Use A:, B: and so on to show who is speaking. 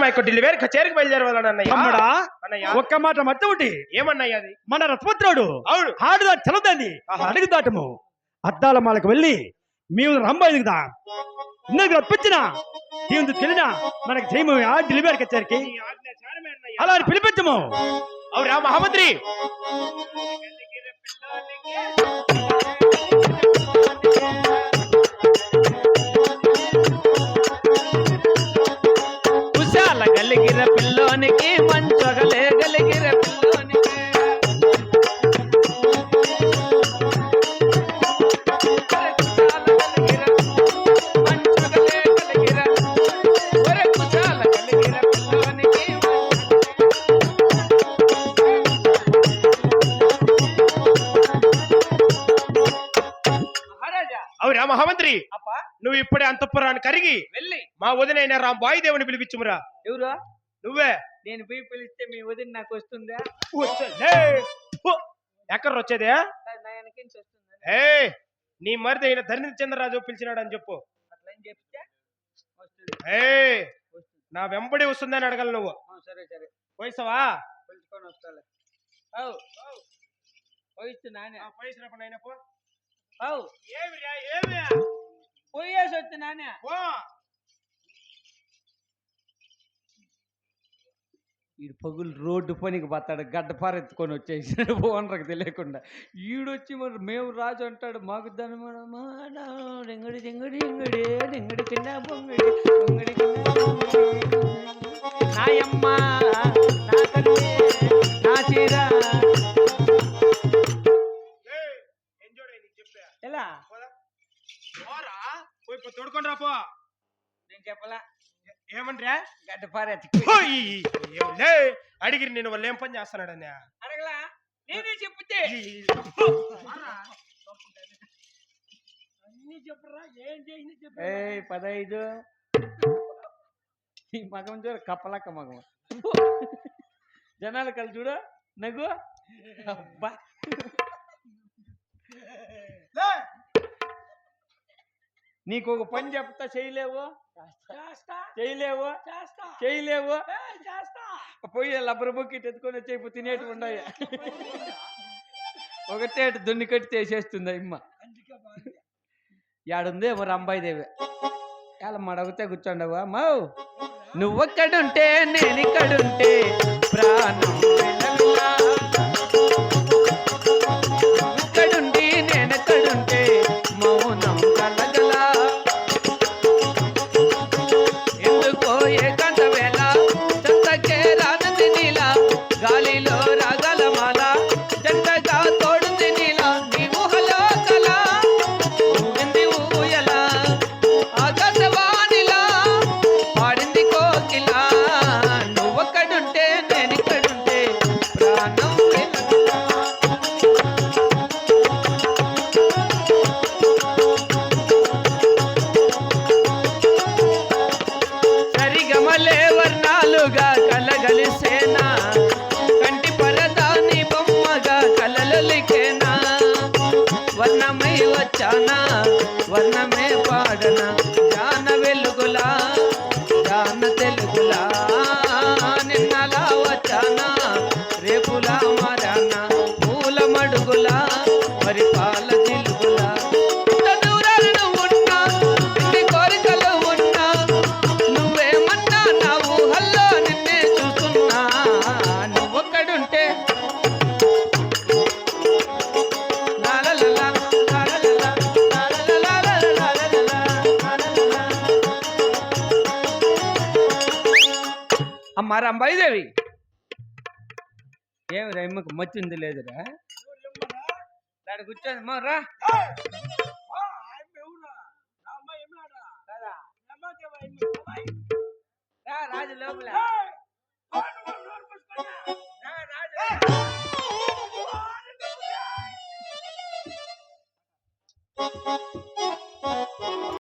A: వేరు కచేరికి బయలుదేరవాలని అన్నయ్య.
B: ఒక్క మాట మధ్య ఒకటి.
A: ఏమన్నయ్య అది?
B: మన రథపుత్రుడు
A: అవును.
B: ఆడుదా చలదండి
A: ఆహా.
B: అడుగు దాటము. అద్దాల మాలకు వెళ్ళి మేము రంబ ఎదుగుదా? ఇందుకు రప్పించిన దీని తెలినా మనకి జయము ఆ డెలివరీ
A: అన్నయ్య.
B: అలా పిలిపించము.
A: అవురా మహామంత్రి. అవురా మహామంత్రి
C: అప్ప.
A: నువ్వు ఇప్పుడే అంతఃపురాన్ని కరిగి
C: వెళ్ళి.
A: మా వదినైన రామ్ వాయుదేవుని పిలిపించుమురా.
C: ఎవరు?
A: నువ్వే.
C: నేను పోయి పిలిస్తే మీ వదిన నాకు వస్తుందా?
A: ఎక్కడ వచ్చేదే? ఏ నీ మరిది అయిన ధరణి చంద్రరాజు పిలిచినాడు అని చెప్పు ఏ నా వెంబడి వస్తుందని అడగల నువ్వు.
C: సరే సరే.
A: పోయిస్తావా?
C: పిలుచుకొని పోయిస్తున్నానే
A: పోయిసిన పని అయినా పో.
C: పోయేసి వస్తున్నానే
A: పో.
C: ఈడు పగులు రోడ్డు పనికి పోతాడు గడ్డ పారెత్తుకొని వచ్చేసాడు. ఓనర్కి తెలియకుండా. ఈడొచ్చి మరి మేము రాజు అంటాడు మాకు ధనమా డింగడి డింగడి కింద బొంగడి. నాయమ్మ నా కన్నే, నా చీర
A: పోరా. పోయి పో తోడుకొని
C: నేను చెప్పలా.
A: ఏమంట్రా
C: గడ్డ
A: నేను వాళ్ళు ఏం పని చేస్తున్నాడని
C: అడగలా. నేనే చెప్తే.
B: అన్ని చెప్పరా ఏం చేసింది
C: ఏయ్ పదైదు. ఈ మగం చూడ కప్పలక్క మగం. జనాలు కలిసి చూడు నగు. అబ్బా. నీకు ఒక పని చెప్తా చేయలేవు? చేయలేవు? చేయలేవు? పోయి లబ్బర్ బొక్కిట్ ఎత్తుకొని వచ్చి ఇప్పుడు తినేటి ఉండయి ఒకటే అటు దున్ని కట్టి చేసేస్తుంది ఆ ఇమ్మ. యాడుంది మరి అంబాయిదేవి ఎలా మడగితే కూర్చోండవా? మావు నువ్వెక్కడుంటే నేను కలగలిసేనా కంటి పరదాని బొమ్మగా కలలలికేనా వర్ణమై వచ్చానా? వర్ణమే పాడనా? జాన వెలుగులా? జాన తెలుగులా? నిన్నలా వచ్చానా? రేపులా మారానా? అమ్మ రంబాయిదేవి ఏమి రమ్మకు మచ్చింది లేదురా దాడి కూర్చోండి అమ్మా రా రా రాజు లోపల